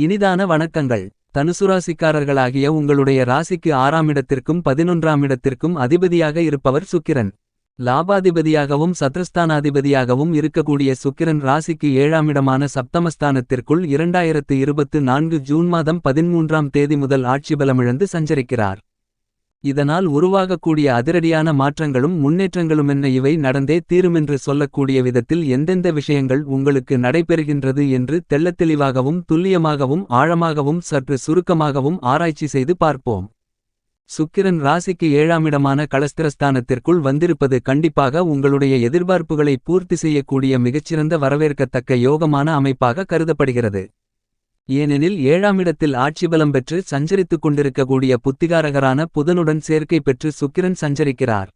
இனிதான வணக்கங்கள். தனுசுராசிக்காரர்களாகிய உங்களுடைய ராசிக்கு ஆறாம் இடத்திற்கும் பதினொன்றாம் இடத்திற்கும் அதிபதியாக இருப்பவர் சுக்கிரன். லாபாதிபதியாகவும் சத்ரஸ்தானாதிபதியாகவும் இருக்கக்கூடிய சுக்கிரன் ராசிக்கு ஏழாம் இடமான சப்தமஸ்தானத்திற்குள் இரண்டாயிரத்து இருபத்து நான்கு ஜூன் மாதம் பதிமூன்றாம் தேதி முதல் ஆட்சி பலமிழந்து சஞ்சரிக்கிறார். இதனால் உருவாகக்கூடிய அதிரடியான மாற்றங்களும் முன்னேற்றங்களுமென்ன இவை நடந்தே தீருமென்று சொல்லக்கூடிய விதத்தில் எந்தெந்த விஷயங்கள் உங்களுக்கு நடைபெறுகின்றது என்று தெள்ளத்தெளிவாகவும் துல்லியமாகவும் ஆழமாகவும் சற்று சுருக்கமாகவும் ஆராய்ச்சி செய்து பார்ப்போம். சுக்கிரன் ராசிக்கு ஏழாமிடமான களஸ்திரஸ்தானத்திற்குள் வந்திருப்பது கண்டிப்பாக உங்களுடைய எதிர்பார்ப்புகளை பூர்த்தி செய்யக்கூடிய மிகச்சிறந்த வரவேற்கத்தக்க யோகமான அமைப்பாக கருதப்படுகிறது. ஏனெனில் ஏழாம் இடத்தில் ஆட்சி ஆட்சிபலம் பெற்று சஞ்சரித்துக் கொண்டிருக்கக்கூடிய புத்திகாரகரான புதனுடன் சேர்க்கை பெற்று சுக்கிரன் சஞ்சரிக்கிறார்.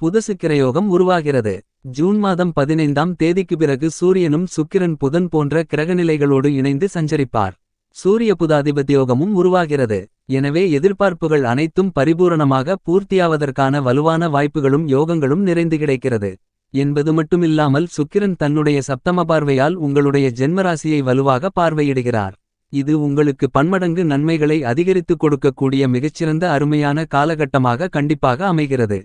புத சுக்கிரயோகம் உருவாகிறது. ஜூன் மாதம் பதினைந்தாம் தேதிக்கு பிறகு சூரியனும் சுக்கிரன் புதன் போன்ற கிரகநிலைகளோடு இணைந்து சஞ்சரிப்பார். சூரிய புதாதிபத்தியோகமும் உருவாகிறது. எனவே எதிர்பார்ப்புகள் அனைத்தும் பரிபூரணமாக பூர்த்தியாவதற்கான வலுவான வாய்ப்புகளும் யோகங்களும் நிறைந்து கிடைக்கிறது. என்பது மட்டுமில்லாமல் சுக்கிரன் தன்னுடைய சப்தம பார்வையால் உங்களுடைய ஜென்மராசியை வலுவாக பார்வையிடுகிறார். இது உங்களுக்கு பன்மடங்கு நன்மைகளை அதிகரித்துக் கொடுக்கக்கூடிய மிகச்சிறந்த அருமையான காலகட்டமாக கண்டிப்பாக அமைகிறது.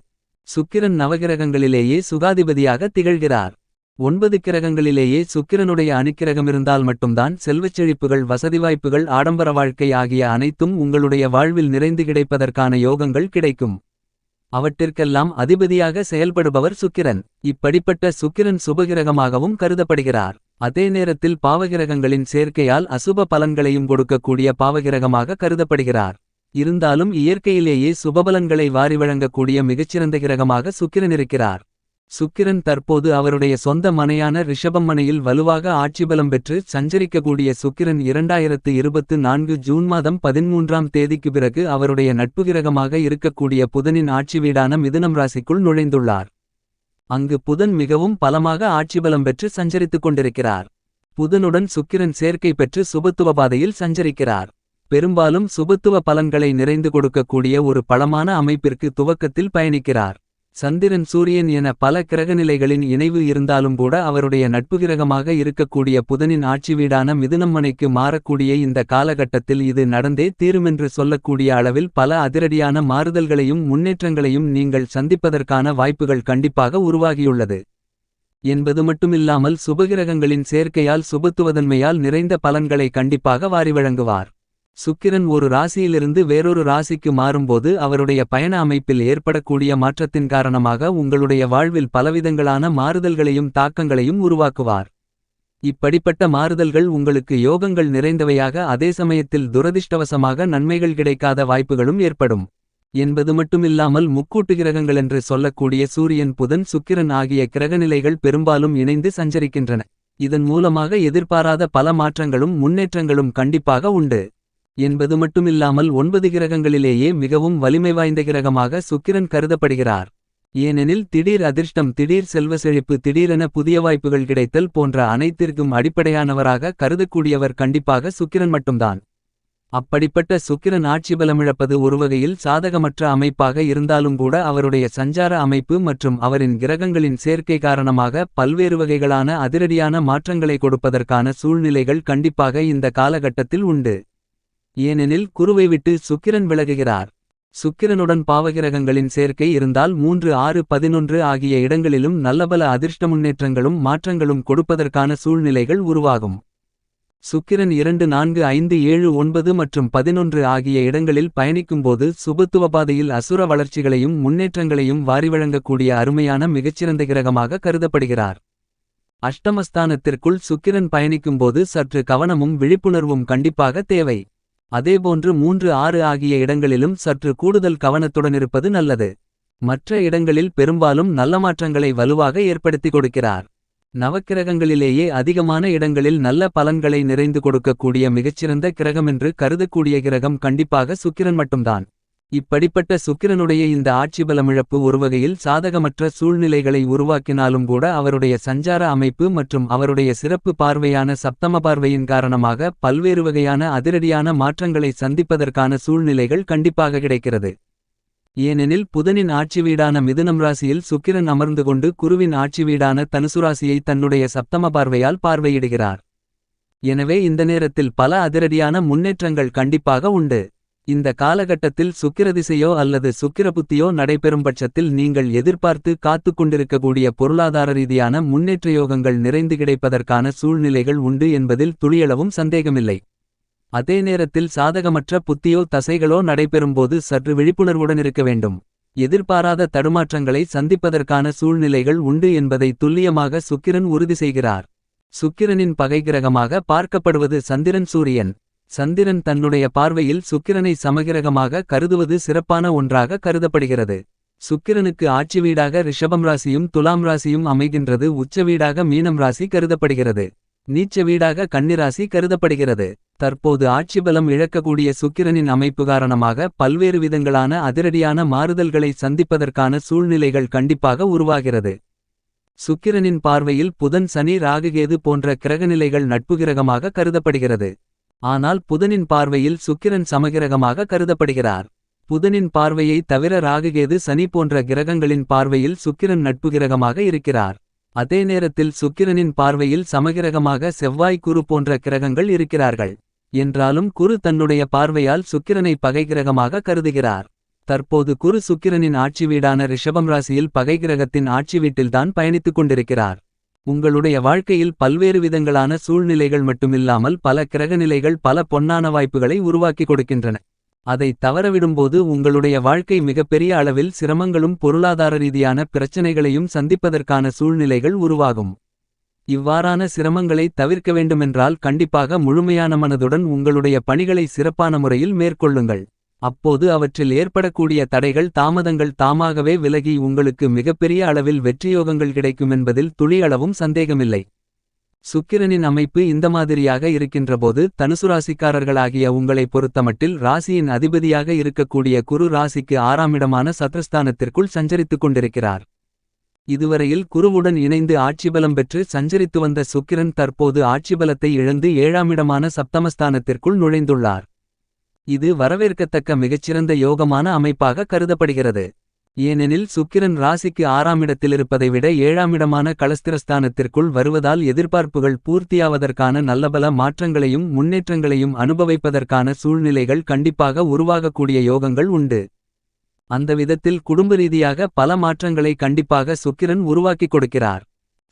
சுக்கிரன் நவகிரகங்களிலேயே சுகாதிபதியாக திகழ்கிறார். ஒன்பது கிரகங்களிலேயே சுக்கிரனுடைய அணுக்கிரகமிருந்தால் மட்டும்தான் செல்வச் செழிப்புகள் வசதி வாய்ப்புகள் ஆடம்பர வாழ்க்கை ஆகிய அனைத்தும் உங்களுடைய வாழ்வில் நிறைந்து கிடைப்பதற்கான யோகங்கள் கிடைக்கும். அவற்றிற்கெல்லாம் அதிபதியாக செயல்படுபவர் சுக்கிரன். இப்படிப்பட்ட சுக்கிரன் சுபகிரகமாகவும் கருதப்படுகிறார். அதே நேரத்தில் பாவகிரகங்களின் சேர்க்கையால் அசுப பலன்களையும் கொடுக்கக்கூடிய பாவகிரகமாக கருதப்படுகிறார். இருந்தாலும் இயற்கையிலேயே சுபபலன்களை வாரி வழங்கக்கூடிய மிகச்சிறந்த கிரகமாக சுக்கிரன் இருக்கிறார். சுக்கிரன் தற்போது அவருடைய சொந்த மனையான ரிஷபம் மனையில் வலுவாக ஆட்சிபலம் பெற்று சஞ்சரிக்கக்கூடிய சுக்கிரன் இரண்டாயிரத்து இருபத்து நான்கு ஜூன் மாதம் பதிமூன்றாம் தேதிக்கு பிறகு அவருடைய நட்பு கிரகமாக இருக்கக்கூடிய புதனின் ஆட்சி வீடான மிதுனம் ராசிக்குள் நுழைந்துள்ளார். அங்கு புதன் மிகவும் பலமாக ஆட்சிபலம் பெற்று சஞ்சரித்துக் கொண்டிருக்கிறார். புதனுடன் சுக்கிரன் சேர்க்கை பெற்று சுபத்துவ பாதையில் சஞ்சரிக்கிறார். பெரும்பாலும் சுபத்துவ பலன்களை நிறைந்து கொடுக்கக்கூடிய ஒரு பலமான அமைப்பிற்கு துவக்கத்தில் பயணிக்கிறார். சந்திரன் சூரியன் என பல கிரகநிலைகளின் இணைவு இருந்தாலும் கூட அவருடைய நட்பு கிரகமாக இருக்கக்கூடிய புதனின் ஆட்சி வீடான மிதுனம்மனைக்கு மாறக்கூடிய இந்த காலகட்டத்தில் இது நடந்தே தீருமென்று சொல்லக்கூடிய அளவில் பல அதிரடியான மாறுதல்களையும் முன்னேற்றங்களையும் நீங்கள் சந்திப்பதற்கான வாய்ப்புகள் கண்டிப்பாக உருவாகியுள்ளது. என்பது மட்டுமில்லாமல் சுபகிரகங்களின் சேர்க்கையால் சுபத்துவதன்மையால் நிறைந்த பலன்களை கண்டிப்பாக வாரி வழங்குவார் சுக்கிரன் ஒரு ராசியிலிருந்து வேறொரு ராசிக்கு மாறும்போது அவருடைய பயண அமைப்பில் ஏற்படக்கூடிய மாற்றத்தின் காரணமாக உங்களுடைய வாழ்வில் பலவிதங்களான மாறுதல்களையும் தாக்கங்களையும் உருவாக்குவார். இப்படிப்பட்ட மாறுதல்கள் உங்களுக்கு யோகங்கள் நிறைந்தவையாக அதே சமயத்தில் துரதிர்ஷ்டவசமாக நன்மைகள் கிடைக்காத வாய்ப்புகளும் ஏற்படும். என்பது மட்டுமில்லாமல் முக்கூட்டு கிரகங்கள் என்று சொல்லக்கூடிய சூரியன் புதன் சுக்கிரன் ஆகிய கிரகநிலைகள் பெரும்பாலும் இணைந்து சஞ்சரிக்கின்றன. இதன் மூலமாக எதிர்பாராத பல மாற்றங்களும் முன்னேற்றங்களும் கண்டிப்பாக உண்டு. என்பது மட்டுமில்லாமல் ஒன்பது கிரகங்களிலேயே மிகவும் வலிமை வாய்ந்த கிரகமாக சுக்கிரன் கருதப்படுகிறார். ஏனெனில் திடீர் அதிர்ஷ்டம் திடீர் செல்வ செழிப்பு திடீரென புதிய வாய்ப்புகள் கிடைத்தல் போன்ற அனைத்திற்கும் அடிப்படையானவராக கருதக்கூடியவர் கண்டிப்பாக சுக்கிரன் மட்டும்தான். அப்படிப்பட்ட சுக்கிரன் ஆட்சி பலமிழப்பது ஒருவகையில் சாதகமற்ற அமைப்பாக இருந்தாலும் கூட அவருடைய சஞ்சார அமைப்பு மற்றும் அவரின் கிரகங்களின் சேர்க்கை காரணமாக பல்வேறு வகைகளான அதிரடியான மாற்றங்களை கொடுப்பதற்கான சூழ்நிலைகள் கண்டிப்பாக இந்த காலகட்டத்தில் உண்டு. ஏனெனில் குருவை விட்டு சுக்கிரன் விலகுகிறார். சுக்கிரனுடன் பாவகிரகங்களின் சேர்க்கை இருந்தால் மூன்று ஆறு பதினொன்று ஆகிய இடங்களிலும் நல்லபல அதிர்ஷ்ட முன்னேற்றங்களும் மாற்றங்களும் கொடுப்பதற்கான சூழ்நிலைகள் உருவாகும். சுக்கிரன் இரண்டு நான்கு ஐந்து ஏழு ஒன்பது மற்றும் பதினொன்று ஆகிய இடங்களில் பயணிக்கும்போது சுபத்துவ பாதையில் அசுர வளர்ச்சிகளையும் முன்னேற்றங்களையும் வாரி வழங்கக்கூடிய அருமையான மிகச்சிறந்த கிரகமாக கருதப்படுகிறார். அஷ்டமஸ்தானத்திற்குள் சுக்கிரன் பயணிக்கும்போது சற்று கவனமும் விழிப்புணர்வும் கண்டிப்பாக தேவை. அதேபோன்று மூன்று ஆறு ஆகிய இடங்களிலும் சற்று கூடுதல் கவனத்துடனிருப்பது நல்லது. மற்ற இடங்களில் பெரும்பாலும் நல்ல மாற்றங்களை வலுவாக ஏற்படுத்தி கொடுக்கிறார். நவக்கிரகங்களிலேயே அதிகமான இடங்களில் நல்ல பலன்களை நிறைந்து கொடுக்கக்கூடிய மிகச்சிறந்த கிரகமென்று கருதக்கூடிய கிரகம் கண்டிப்பாக சுக்கிரன் மட்டும்தான். இப்படிப்பட்ட சுக்கிரனுடைய இந்த ஆட்சிபலமிழப்பு ஒருவகையில் சாதகமற்ற சூழ்நிலைகளை உருவாக்கினாலும் கூட அவருடைய சஞ்சார அமைப்பு மற்றும் அவருடைய சிறப்பு பார்வையான சப்தம பார்வையின் காரணமாக பல்வேறு வகையான அதிரடியான மாற்றங்களை சந்திப்பதற்கான சூழ்நிலைகள் கண்டிப்பாக கிடைக்கிறது. ஏனெனில் புதனின் ஆட்சி வீடான மிதுனம் ராசியில் சுக்கிரன் அமர்ந்து கொண்டு குருவின் ஆட்சி வீடான தனுசுராசியை தன்னுடைய சப்தம பார்வையால் பார்வையிடுகிறார். எனவே இந்த நேரத்தில் பல அதிரடியான முன்னேற்றங்கள் கண்டிப்பாக உண்டு. இந்த காலகட்டத்தில் சுக்கிரதிசையோ அல்லது சுக்கிரபுத்தியோ நடைபெறும் பட்சத்தில் நீங்கள் எதிர்பார்த்து காத்து கொண்டிருக்கக்கூடிய பொருளாதார ரீதியான முன்னேற்ற யோகங்கள் நிறைந்து கிடைப்பதற்கான சூழ்நிலைகள் உண்டு என்பதில் துளியளவும் சந்தேகமில்லை. அதே நேரத்தில் சாதகமற்ற புத்தியோ தசைகளோ நடைபெறும்போது சற்று விழிப்புணர்வுடன் இருக்க வேண்டும். எதிர்பாராத தடுமாற்றங்களை சந்திப்பதற்கான சூழ்நிலைகள் உண்டு என்பதை துல்லியமாக சுக்கிரன் உறுதி செய்கிறார். சுக்கிரனின் பகை கிரகமாக பார்க்கப்படுவது சந்திரன் சூரியன். சந்திரன் தன்னுடைய பார்வையில் சுக்கிரனை சமகிரகமாக கருதுவது சிறப்பான ஒன்றாக கருதப்படுகிறது. சுக்கிரனுக்கு ஆட்சி வீடாக ரிஷபம் ராசியும் துலாம் ராசியும் அமைகின்றது. உச்ச வீடாக மீனம் ராசி கருதப்படுகிறது. நீச்ச வீடாக கன்னிராசி கருதப்படுகிறது. தற்போது ஆட்சி பலம் இழக்கக்கூடிய சுக்கிரனின் அமைப்பு காரணமாக பல்வேறு விதங்களான அதிரடியான மாறுதல்களை சந்திப்பதற்கான சூழ்நிலைகள் கண்டிப்பாக உருவாகிறது. சுக்கிரனின் பார்வையில் புதன் சனி ராகுகேது போன்ற கிரகநிலைகள் நட்பு கிரகமாக கருதப்படுகிறது. ஆனால் புதனின் பார்வையில் சுக்கிரன் சமகிரகமாக கருதப்படுகிறார். புதனின் பார்வையை தவிர ராகுகேது சனி போன்ற கிரகங்களின் பார்வையில் சுக்கிரன் நட்பு கிரகமாக இருக்கிறார். அதே நேரத்தில் சுக்கிரனின் பார்வையில் சமகிரகமாக செவ்வாய் குரு போன்ற கிரகங்கள் இருக்கிறார்கள். என்றாலும் குரு தன்னுடைய பார்வையால் சுக்கிரனை பகைகிரகமாக கருதுகிறார். தற்போது குரு சுக்கிரனின் ஆட்சி வீடான ரிஷபம் ராசியில் பகை கிரகத்தின் ஆட்சி வீட்டில்தான் பயணித்துக் கொண்டிருக்கிறார். உங்களுடைய வாழ்க்கையில் பல்வேறு விதங்களான சூழ்நிலைகள் மட்டுமில்லாமல் பல கிரகநிலைகள் பல பொன்னான வாய்ப்புகளை உருவாக்கி கொடுக்கின்றன. அதை தவறவிடும்போது உங்களுடைய வாழ்க்கை மிகப்பெரிய அளவில் சிரமங்களும் பொருளாதார ரீதியான பிரச்சனைகளையும் சந்திப்பதற்கான சூழ்நிலைகள் உருவாகும். இவ்வாறான சிரமங்களை தவிர்க்க வேண்டுமென்றால் கண்டிப்பாக முழுமையான மனதுடன் உங்களுடைய பணிகளை சிறப்பான முறையில் மேற்கொள்ளுங்கள். அப்போது அவற்றில் ஏற்படக்கூடிய தடைகள் தாமதங்கள் தாமாகவே விலகி உங்களுக்கு மிகப்பெரிய அளவில் வெற்றியோகங்கள் கிடைக்குமென்பதில் துளியளவும் சந்தேகமில்லை. சுக்கிரனின் அமைப்பு இந்த மாதிரியாக இருக்கின்றபோது தனுசு ராசிக்காரர்களாகிய உங்களை பொறுத்தமட்டில் ராசியின் அதிபதியாக இருக்கக்கூடிய குரு ராசிக்கு ஆறாமிடமான சத்ரஸ்தானத்திற்குள் சஞ்சரித்துக் கொண்டிருக்கிறார். இதுவரையில் குருவுடன் இணைந்து ஆட்சிபலம் பெற்று சஞ்சரித்து வந்த சுக்கிரன் தற்போது ஆட்சிபலத்தை இழந்து ஏழாமிடமான சப்தமஸ்தானத்திற்குள் நுழைந்துள்ளார். இது வரவேற்கத்தக்க மிகச்சிறந்த யோகமான அமைப்பாக கருதப்படுகிறது. ஏனெனில் சுக்கிரன் ராசிக்கு ஆறாம் இடத்திலிருப்பதை விட ஏழாமிடமான களஸ்திரஸ்தானத்திற்குள் வருவதால் எதிர்பார்ப்புகள் பூர்த்தியாவதற்கான நல்லபல மாற்றங்களையும் முன்னேற்றங்களையும் அனுபவிப்பதற்கான சூழ்நிலைகள் கண்டிப்பாக உருவாகக்கூடிய யோகங்கள் உண்டு. அந்த விதத்தில் குடும்ப ரீதியாக பல மாற்றங்களை கண்டிப்பாக சுக்கிரன் உருவாக்கிக் கொடுக்கிறார்.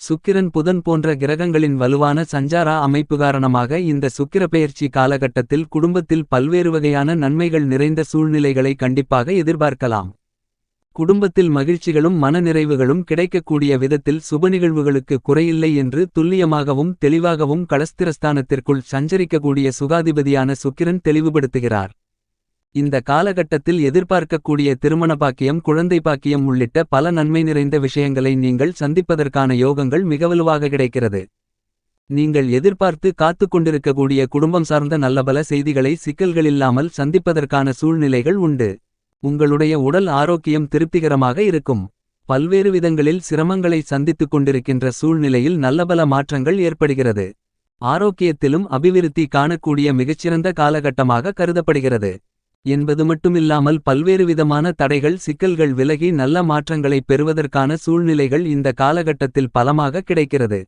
சுக்கிரன் புதன் போன்ற கிரகங்களின் வலுவான சஞ்சாரா அமைப்பு காரணமாக இந்த சுக்கிர பெயர்ச்சி காலகட்டத்தில் குடும்பத்தில் பல்வேறு வகையான நன்மைகள் நிறைந்த சூழ்நிலைகளை கண்டிப்பாக எதிர்பார்க்கலாம். குடும்பத்தில் மகிழ்ச்சிகளும் மனநிறைவுகளும் கிடைக்கக்கூடிய விதத்தில் சுப நிகழ்வுகளுக்கு குறையில்லை என்று துல்லியமாகவும் தெளிவாகவும் களஸ்திரஸ்தானத்திற்குள் சஞ்சரிக்கக்கூடிய சுகாதிபதியான சுக்கிரன் தெளிவுபடுத்துகிறார். இந்த காலகட்டத்தில் எதிர்பார்க்கக்கூடிய திருமண பாக்கியம் குழந்தை பாக்கியம் உள்ளிட்ட பல நன்மை நிறைந்த விஷயங்களை நீங்கள் சந்திப்பதற்கான யோகங்கள் மிக வலுவாக கிடைக்கிறது. நீங்கள் எதிர்பார்த்து காத்து கொண்டிருக்கக்கூடிய குடும்பம் சார்ந்த நல்லபல செய்திகளை சிக்கல்களில்லாமல் சந்திப்பதற்கான சூழ்நிலைகள் உண்டு. உங்களுடைய உடல் ஆரோக்கியம் திருப்திகரமாக இருக்கும். பல்வேறு விதங்களில் சிரமங்களை சந்தித்துக் கொண்டிருக்கின்ற சூழ்நிலையில் நல்லபல மாற்றங்கள் ஏற்படுகிறது. ஆரோக்கியத்திலும் அபிவிருத்தி காணக்கூடிய மிகச்சிறந்த காலகட்டமாக கருதப்படுகிறது. என்பது மட்டுமில்லாமல் பல்வேறு விதமான தடைகள் சிக்கல்கள் விலகி நல்ல மாற்றங்களை பெறுவதற்கான சூழ்நிலைகள் இந்த காலகட்டத்தில் பலமாக கிடைக்கிறது.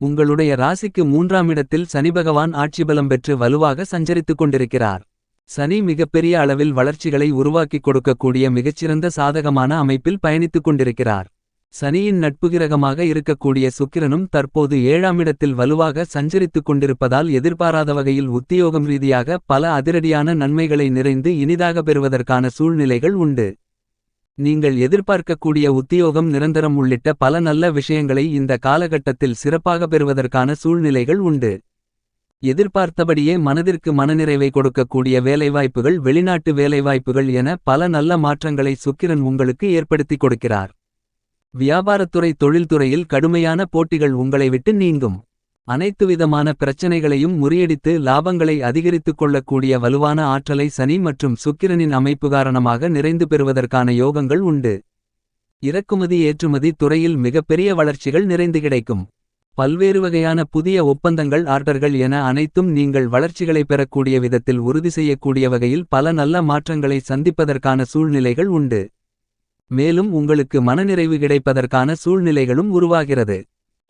உங்களுடைய ராசிக்கு மூன்றாம் இடத்தில் சனிபகவான் ஆட்சிபலம் பெற்று வலுவாக சஞ்சரித்துக் கொண்டிருக்கிறார். சனி மிகப்பெரிய அளவில் வளர்ச்சிகளை உருவாக்கிக் கொடுக்கக்கூடிய மிகச்சிறந்த சாதகமான அமைப்பில் பயணித்துக் கொண்டிருக்கிறார். சனியின் நட்புகிரகமாக இருக்கக்கூடிய சுக்கிரனும் தற்போது ஏழாமிடத்தில் வலுவாக சஞ்சரித்துக் கொண்டிருப்பதால் எதிர்பாராத வகையில் உத்தியோகம் ரீதியாக பல அதிரடியான நன்மைகளை நிறைந்து இனிதாக பெறுவதற்கான சூழ்நிலைகள் உண்டு. நீங்கள் எதிர்பார்க்கக்கூடிய உத்தியோகம் நிரந்தரம் உள்ளிட்ட பல நல்ல விஷயங்களை இந்த காலகட்டத்தில் சிறப்பாக பெறுவதற்கான சூழ்நிலைகள் உண்டு. எதிர்பார்த்தபடியே மனதிற்கு மனநிறைவை கொடுக்கக்கூடிய வேலைவாய்ப்புகள் வெளிநாட்டு வேலைவாய்ப்புகள் என பல நல்ல மாற்றங்களை சுக்கிரன் உங்களுக்கு ஏற்படுத்திக் கொடுக்கிறார். வியாபாரத்துறை தொழில்துறையில் கடுமையான போட்டிகள் உங்களை விட்டு நீங்கும். அனைத்து விதமான பிரச்சனைகளையும் முறியடித்து லாபங்களை அதிகரித்துக் கொள்ளக்கூடிய வலுவான ஆற்றலை சனி மற்றும் சுக்கிரனின் அமைப்பு காரணமாக நிறைந்து பெறுவதற்கான யோகங்கள் உண்டு. இறக்குமதி ஏற்றுமதி துறையில் மிகப்பெரிய வளர்ச்சிகள் நிறைந்து கிடைக்கும். பல்வேறு வகையான புதிய ஒப்பந்தங்கள் ஆர்டர்கள் என அனைத்தும் நீங்கள் வளர்ச்சிகளை பெறக்கூடிய விதத்தில் உறுதி செய்யக்கூடிய வகையில் பல நல்ல மாற்றங்களை சந்திப்பதற்கான சூழ்நிலைகள் உண்டு. மேலும் உங்களுக்கு மனநிறைவு கிடைப்பதற்கான சூழ்நிலைகளும் உருவாகிறது.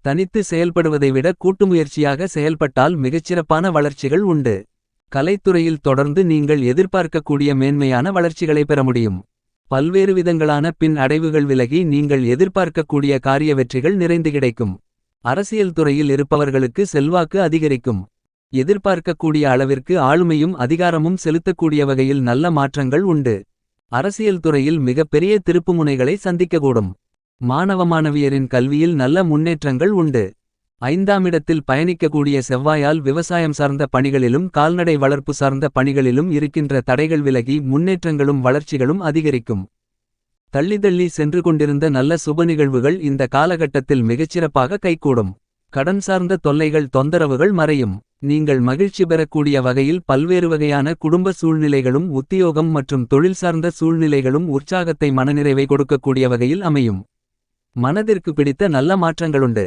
தனித்து செயல்படுவதை விட கூட்டுமுயற்சியாக செயல்பட்டால் மிகச்சிறப்பான வளர்ச்சிகள் உண்டு. கலைத்துறையில் தொடர்ந்து நீங்கள் எதிர்பார்க்கக்கூடிய மேன்மையான வளர்ச்சிகளை பெற முடியும். பல்வேறு விதங்களான பின் அடைவுகள் விலகி நீங்கள் எதிர்பார்க்கக்கூடிய காரிய வெற்றிகள் நிறைந்து கிடைக்கும். அரசியல் துறையில் இருப்பவர்களுக்கு செல்வாக்கு அதிகரிக்கும். எதிர்பார்க்கக்கூடிய அளவிற்கு ஆளுமையும் அதிகாரமும் செலுத்தக்கூடிய வகையில் நல்ல மாற்றங்கள் உண்டு. அரசியல் துறையில் மிகப்பெரிய திருப்புமுனைகளை சந்திக்கக்கூடும். மாணவ மாணவியரின் கல்வியில் நல்ல முன்னேற்றங்கள் உண்டு. ஐந்தாமிடத்தில் பயணிக்கக்கூடிய செவ்வாயால் விவசாயம் சார்ந்த பணிகளிலும் கால்நடை வளர்ப்பு சார்ந்த பணிகளிலும் இருக்கின்ற தடைகள் விலகி முன்னேற்றங்களும் வளர்ச்சிகளும் அதிகரிக்கும். தள்ளிதள்ளி சென்று கொண்டிருந்த நல்ல சுப நிகழ்வுகள் இந்த காலகட்டத்தில் மிகச்சிறப்பாக கைகூடும். கடன் சார்ந்த தொல்லைகள் தொந்தரவுகள் மறையும். நீங்கள் மகிழ்ச்சி பெறக்கூடிய வகையில் பல்வேறு வகையான குடும்ப சூழ்நிலைகளும் உத்தியோகம் மற்றும் தொழில் சார்ந்த சூழ்நிலைகளும் உற்சாகத்தை மனநிறைவை கொடுக்கக்கூடிய வகையில் அமையும். மனதிற்கு பிடித்த நல்ல மாற்றங்களுண்டு